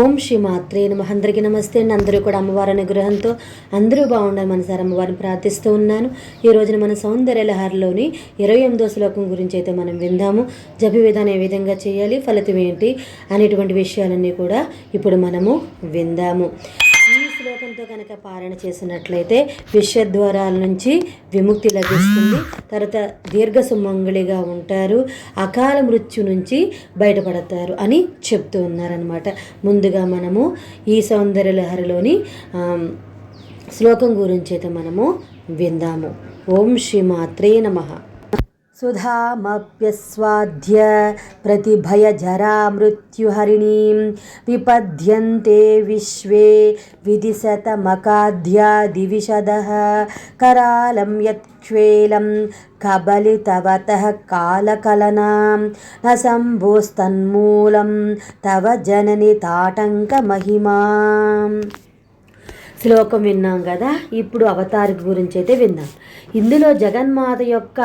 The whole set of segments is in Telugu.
ఓం శ్రీ మాత్రే నమ. అందరికీ నమస్తే అండి. అందరూ కూడా అమ్మవారి అనుగ్రహంతో అందరూ బాగుండాలి మనసారి అమ్మవారిని ప్రార్థిస్తూ ఉన్నాను. ఈ రోజున మన సౌందర్య లహరిలోని ఇరవై ఎనిమిదో శ్లోకం గురించి అయితే మనం విందాము. జపి విధానం ఏ విధంగా చేయాలి ఫలితం ఏంటి అనేటువంటి విషయాలన్నీ కూడా ఇప్పుడు మనము విందాము. శ్లోకంతో కనుక పాలన చేసినట్లయితే విషద్వారాల నుంచి విముక్తి లభిస్తుంది. తర్వాత దీర్ఘ సుమంగళిగా ఉంటారు. అకాల మృత్యు నుంచి బయటపడతారు అని చెప్తూ ఉన్నారనమాట ముందుగా మనము ఈ సౌందర్య లహరిలోని శ్లోకం గురించి అయితే మనము విందాము. ఓం శ్రీ మాత్రే నమః. सुधामप्यस्वाद्य प्रतिभयजरामृत्युहरिणीं विपद्यन्ते विश्वे विदिशतमकाद्यादिविशदः करालं यत्क्ष्वेलं कबलितवतः कालकलनां न शम्भोस्तन्मूलं तव जननि ताटङ्कमहिमाम् శ్లోకం విన్నాం కదా? ఇప్పుడు అవతారిక గురించి అయితే విన్నాం ఇందులో జగన్మాత యొక్క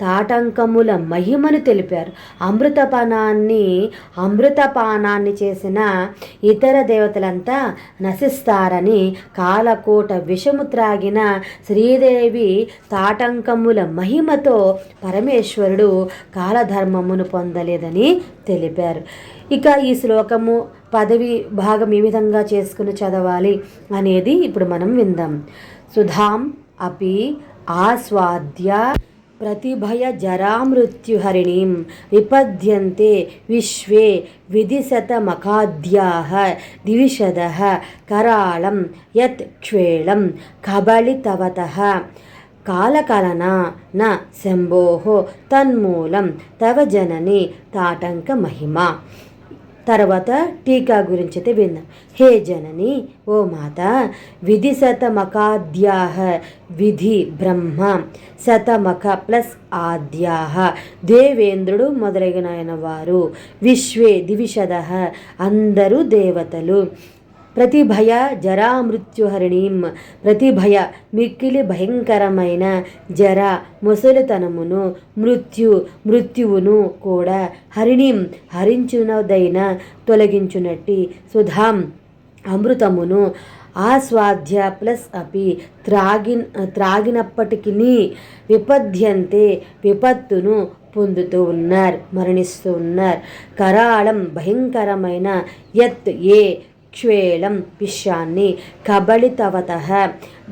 తాటంకముల మహిమను తెలిపారు. అమృతపానాన్ని అమృతపానాన్ని చేసిన ఇతర దేవతలంతా నశిస్తారని కాలకోట విషము త్రాగిన శ్రీదేవి తాటంకముల మహిమతో పరమేశ్వరుడు కాలధర్మమును పొందలేదని తెలిపారు. ఇక ఈ శ్లోకము పదవి భాగం ఏ విధంగా చేసుకుని చదవాలి అనేది ఇప్పుడు మనం విందాం. సుధాం అపి ఆస్వాద్య ప్రతిభయ జరామృత్యుహరిణీం విపద్యంతే విశ్వే విధిశతమకాద్యా దివిశద కరాళం యత్ క్షేళం కబళితవత కాలకలనా న శంభో తన్మూలం తవ జనని తాటంక మహిమ తర్వాత టీకా గురించి అయితే విందాం. హే జనని ఓ మాత విధి శతమకాద్యాహ విధి బ్రహ్మ శతమక ప్లస్ ఆద్యాహ దేవేంద్రుడు మొదలగిన వారు విశ్వే దివిషద అందరూ దేవతలు. ప్రతిభయ జరామృత్యుహరిణీం ప్రతిభయ మిక్కిలి భయంకరమైన జర ముసలితనమును మృత్యు మృత్యువును కూడా హరిణీం హరించునదైన తొలగించునట్టి సుధాం అమృతమును ఆస్వాద్య ప్లస్ అపి త్రాగి త్రాగినప్పటికీ విపద్యంతే విపత్తును పొందుతూ ఉన్నారు మరణిస్తూ ఉన్నారు. కరాళం భయంకరమైన యత్ ఏ క్షేళం విషయాన్ని కబళితవత.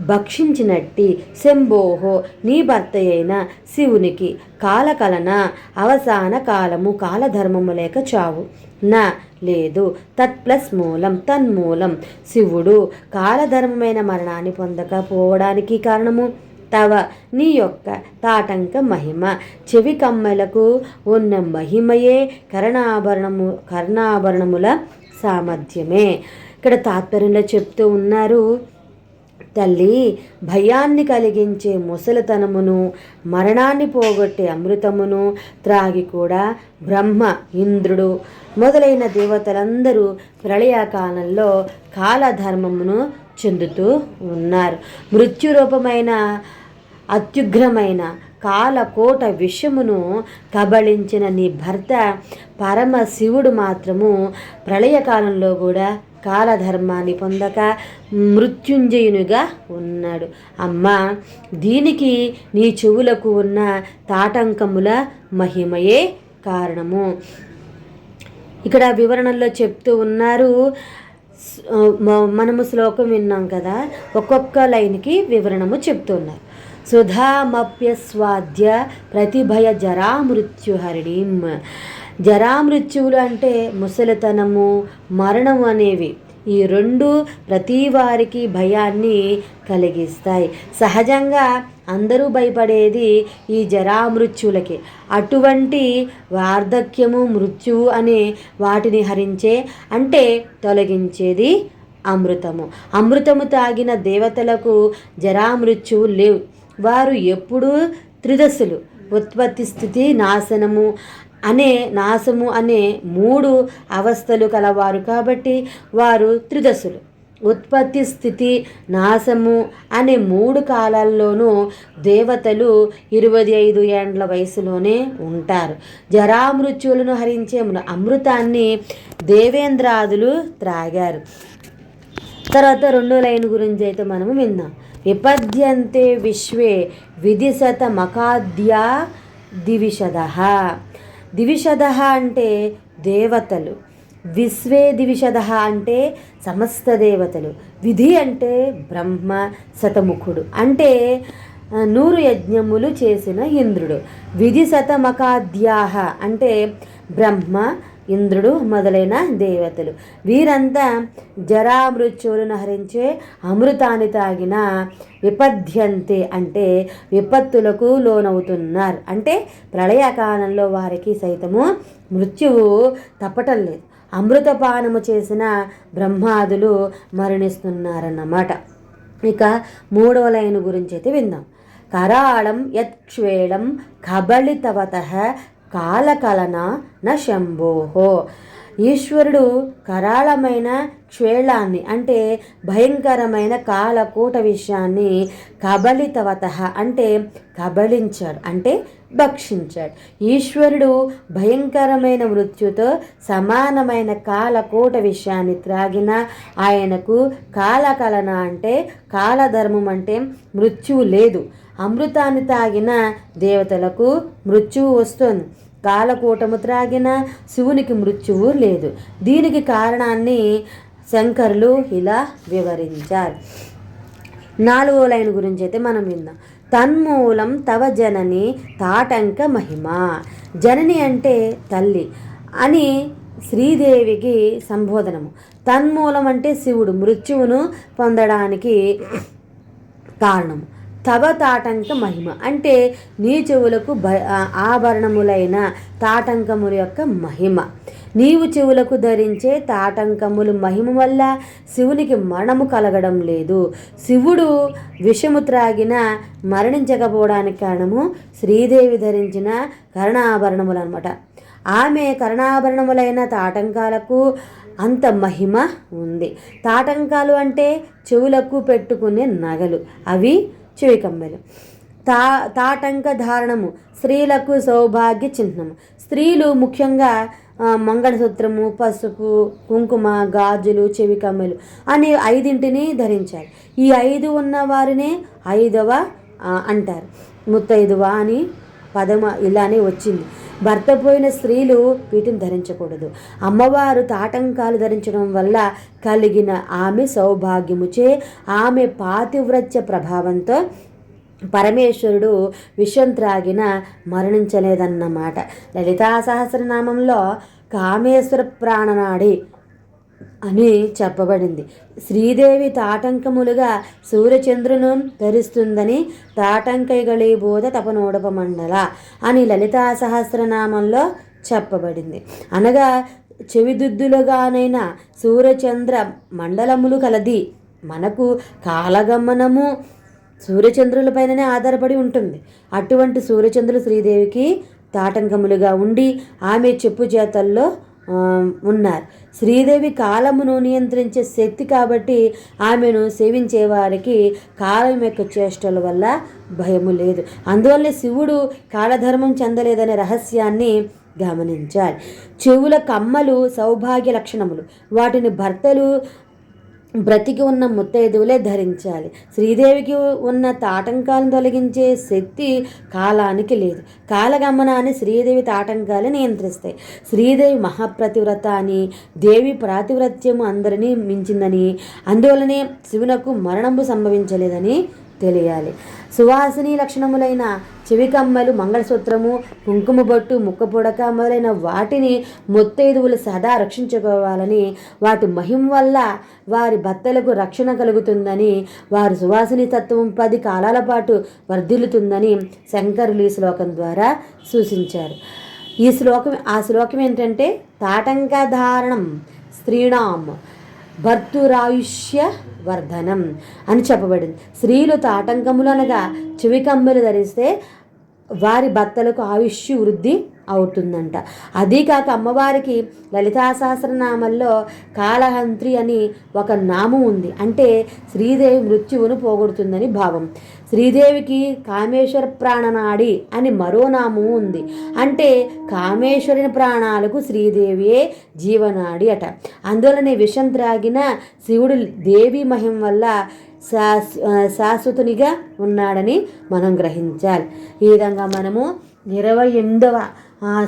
భక్షించినట్టి శంభోహో నీ భర్త అయిన శివునికి కాలకలన అవసాన కాలము కాలధర్మము లేక చావు. నా లేదు తత్ ప్లస్ మూలం తన్మూలం శివుడు కాలధర్మమైన మరణాన్ని పొందకపోవడానికి కారణము? తవ నీ యొక్క తాటంక మహిమ చెవి కమ్మెలకు ఉన్న మహిమయే కర్ణాభరణము కర్ణాభరణముల సామర్థ్యమే. ఇక్కడ తాత్పర్యంలో చెప్తూ ఉన్నారు తల్లి భయాన్ని కలిగించే ముసలితనమును మరణాన్ని పోగొట్టే అమృతమును త్రాగి కూడా బ్రహ్మ ఇంద్రుడు మొదలైన దేవతలందరూ ప్రళయకాలంలో కాలధర్మమును చెందుతూ ఉన్నారు. మృత్యురూపమైన అత్యుగ్రమైన కాలకోట విషమును కబళించిన నీ భర్త పరమశివుడు మాత్రము ప్రళయకాలంలో కూడా కాలధర్మాన్ని పొందక మృత్యుంజయునిగా ఉన్నాడు. అమ్మ దీనికి నీ చెవులకు ఉన్న తాటంకముల మహిమయే కారణము. ఇక్కడ వివరణలో చెప్తూ ఉన్నారు మనము శ్లోకం విన్నాం కదా ఒక్కొక్క లైన్కి వివరణము చెప్తున్నారు సుధామప్యస్వాద్య ప్రతిభయ జరామృత్యుహరిణీం జరామృత్యువులు అంటే ముసలితనము మరణము అనేవి. ఈ రెండు ప్రతి వారికి భయాన్ని కలిగిస్తాయి. సహజంగా అందరూ భయపడేది ఈ జరామృత్యులకి. అటువంటి వార్ధక్యము మృత్యువు అనే వాటిని హరించే అంటే తొలగించేది అమృతము. అమృతము తాగిన దేవతలకు జరామృత్యువు లేవు. వారు ఎప్పుడూ త్రిదశలు. ఉత్పత్తి స్థితి నాశనము అనే నాశము అనే మూడు అవస్థలు కలవారు కాబట్టి వారు త్రిదశులు. ఉత్పత్తి స్థితి నాశము అనే మూడు కాలాల్లోనూ దేవతలు ఇరవై ఐదు ఏండ్ల వయసులోనే ఉంటారు. జరామృత్యులను హరించే మృ- అమృతాన్ని దేవేంద్రాదులు త్రాగారు. తర్వాత రెండో లైన్ గురించి అయితే మనము విన్నాం విపద్యంతే విశ్వే విధిశత మకాద్యా దివిషద దివిషద అంటే దేవతలు. విశ్వే దివిషద అంటే సమస్త దేవతలు. విధి అంటే బ్రహ్మ శతముఖుడు. అంటే నూరు యజ్ఞములు చేసిన ఇంద్రుడు. విధి శతమకాద్యాహ అంటే బ్రహ్మ ఇంద్రుడు మొదలైన దేవతలు. వీరంతా జరామృత్యువులను హరించే అమృతాన్ని తాగిన విపద్యంతే అంటే విపత్తులకు లోనవుతున్నారు. అంటే ప్రళయకాలంలో వారికి సైతము మృత్యువు తప్పటం లేదు. అమృతపానము చేసిన బ్రహ్మాదులు మరణిస్తున్నారన్నమాట. ఇక మూడవ లైన్ గురించి అయితే విందాం. కరాళం యత్క్ష్వేళం కబళితవత కాలకలన న శంభోహో ఈశ్వరుడు కరాళమైన క్షేళాన్ని అంటే భయంకరమైన కాలకూట విషయాన్ని కబలితవత అంటే కబలించాడు అంటే భక్షించాడు. ఈశ్వరుడు భయంకరమైన మృత్యుతో సమానమైన కాలకూట విషయాన్ని త్రాగిన ఆయనకు కాలకలన అంటే కాలధర్మం అంటే మృత్యువు లేదు. అమృతాన్ని తాగిన దేవతలకు మృత్యువు వస్తుంది. కాలకూటము త్రాగిన శివునికి మృత్యువు లేదు. దీనికి కారణాన్ని శంకరులు ఇలా వివరించారు. నాలుగో లైన్ గురించి అయితే మనం విందాం. తన్మూలం తవ జనని తాటంక మహిమ. జనని అంటే తల్లి అని శ్రీదేవికి సంబోధనము. తన్మూలం అంటే శివుడు మృత్యువును పొందడానికి కారణము. తవ తాటంక మహిమ. అంటే నీ చెవులకు భ ఆభరణములైన తాటంకముల యొక్క మహిమ. నీవు చెవులకు ధరించే తాటంకములు మహిమ వల్ల శివునికి మరణము కలగడం లేదు. శివుడు విషము త్రాగిన మరణించకపోవడానికి కారణము శ్రీదేవి ధరించిన కరణాభరణములు అనమాట ఆమె కర్ణాభరణములైన తాటంకాలకు అంత మహిమ ఉంది. తాటంకాలు అంటే చెవులకు పెట్టుకునే నగలు. అవి చెవి కమ్మెలు తా తాటంక ధారణము స్త్రీలకు సౌభాగ్య చిహ్నము. స్త్రీలు ముఖ్యంగా మంగళసూత్రము పసుపు కుంకుమ గాజులు చెవి కమ్మెలు అనే ఐదింటిని ధరించారు. ఈ ఐదు ఉన్న వారినే ఐదవ అంటారు. ముత్తైదువ అని పదము ఇలానే వచ్చింది. భర్త పోయిన స్త్రీలు వీటిని ధరించకూడదు. అమ్మవారు తాటంకాలు ధరించడం వల్ల కలిగిన ఆమె సౌభాగ్యముచే ఆమె పాతివ్రత్య ప్రభావంతో పరమేశ్వరుడు విషం త్రాగిన మరణించలేదన్నమాట. లలితా సహస్రనామంలో కామేశ్వర ప్రాణనాడి అని చెప్పబడింది. శ్రీదేవి తాటంకములుగా సూర్యచంద్రును ధరిస్తుందని తాటంకైగళీబోధ తపనోడపమండల అని లలితా సహస్రనామంలో చెప్పబడింది. అనగా చెవిదుద్దులుగానైన సూర్యచంద్ర మండలములు కలది. మనకు కాలగమనము సూర్యచంద్రులపైననే ఆధారపడి ఉంటుంది. అటువంటి సూర్యచంద్రులు శ్రీదేవికి తాటంకములుగా ఉండి ఆమె చెప్పు చేతల్లో ఉన్నారు. శ్రీదేవి కాలమును నియంత్రించే శక్తి కాబట్టి ఆమెను సేవించే వారికి కాలం యొక్క చేష్టల వల్ల భయము లేదు. అందువల్ల శివుడు కాలధర్మం చెందలేదనే రహస్యాన్ని గమనించాలి. చెవుల కమ్మలు సౌభాగ్య లక్షణములు. వాటిని భర్తలు బ్రతికి ఉన్న ముత్తైదువులే ధరించాలి. శ్రీదేవికి ఉన్న తాటంకాలను తొలగించే శక్తి కాలానికి లేదు. కాలగమనాన్ని శ్రీదేవి తాటంకాలు నియంత్రిస్తాయి. శ్రీదేవి మహాప్రతివ్రత అని దేవి ప్రాతివ్రత్యము అందరినీ మించిందని అందువలనే శివునకు మరణము సంభవించలేదని తెలియాలి. సువాసిని లక్షణములైన చెవికమ్మలు మంగళసూత్రము కుంకుమ బొట్టు ముక్క పొడక మొదలైన వాటిని ముత్తైదువులు సదా రక్షించుకోవాలని వాటి మహిమ వల్ల వారి భర్తలకు రక్షణ కలుగుతుందని వారి సువాసిని తత్వం పది కాలాల పాటు వర్ధిల్లుతుందని శంకరులు ఈ శ్లోకం ద్వారా సూచించారు. ఈ శ్లోకం ఆ శ్లోకం ఏంటంటే తాటంక ధారణం స్త్రీణాం భర్తురాయుష్య వర్ధనం అని చెప్పబడింది. స్త్రీలు తాటంకములు అనగా చెవి కమ్ములు ధరిస్తే వారి భర్తలకు ఆయుష్య వృద్ధి అవుతుందంట. అదీకాక అమ్మవారికి లలితా సహస్రనామంలో కాళహంత్రి అని ఒక నామం ఉంది. అంటే శ్రీదేవి మృత్యువును పోగొడుతుందని భావం. శ్రీదేవికి కామేశ్వర ప్రాణనాడి అని మరో నామం ఉంది. అంటే కామేశ్వరుని ప్రాణాలకు శ్రీదేవియే జీవనాడి అట. అందులోనే విషం త్రాగిన శివుడు దేవి మహిమ వల్ల శాశ్వతునిగా ఉన్నాడని మనం గ్రహించాలి. ఈ విధంగా మనము ఇరవై ఎనిమిదవ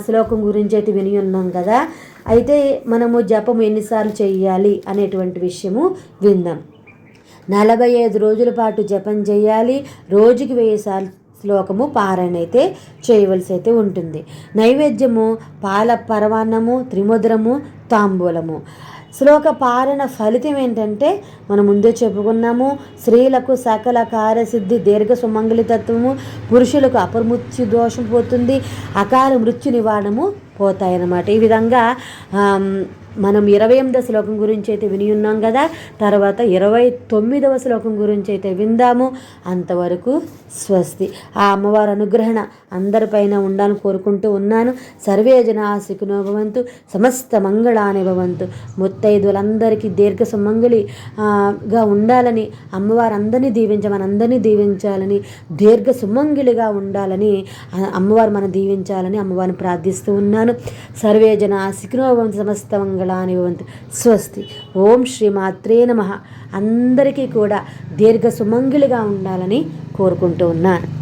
శ్లోకం గురించి అయితే విని ఉన్నాం కదా. అయితే మనము జపం ఎన్నిసార్లు చేయాలి అనేటువంటి విషయము విందాం. నలభై ఐదు రోజుల పాటు జపం చేయాలి. రోజుకి వెయ్యి సార్లు శ్లోకము పారాయణ అయితే చేయవలసి అయితే ఉంటుంది. నైవేద్యము పాల పరవాన్నము త్రిముద్రము తాంబూలము. శ్లోక పారణ ఫలితం ఏంటంటే మనం ముందే చెప్పుకున్నాము స్త్రీలకు సకల కార్యసిద్ధి దీర్ఘ సుమంగళితత్వము పురుషులకు అపమృత్యు దోషం పోతుంది అకాల మృత్యు నివారణము పోతాయన్నమాట. ఈ విధంగా మనం ఇరవై ఎనిమిదో శ్లోకం గురించి అయితే విని ఉన్నాం కదా తర్వాత ఇరవై తొమ్మిదవ శ్లోకం గురించి అయితే విందాము. అంతవరకు స్వస్తి. ఆ అమ్మవారి అనుగ్రహణ అందరిపైన ఉండాలని కోరుకుంటూ ఉన్నాను. సర్వే జనా భవంతు సమస్త మంగళాని భవంతు. ముత్తైదులందరికీ దీర్ఘ సుమంగళి ఉండాలని అమ్మవారు అందరినీ దీవించమని అందరినీ దీవించాలని దీర్ఘ సుమంగిలిగా ఉండాలని అమ్మవారు మనం దీవించాలని అమ్మవారిని ప్రార్థిస్తూ ఉన్నాను. సర్వే జన సుఖినో భవంతు సమస్త మంగళాని భవంతు. స్వస్తి. ఓం శ్రీ మాత్రే నమ. అందరికీ కూడా దీర్ఘ సుమంగిలిగా ఉండాలని కోరుకుంటూ ఉన్నాను.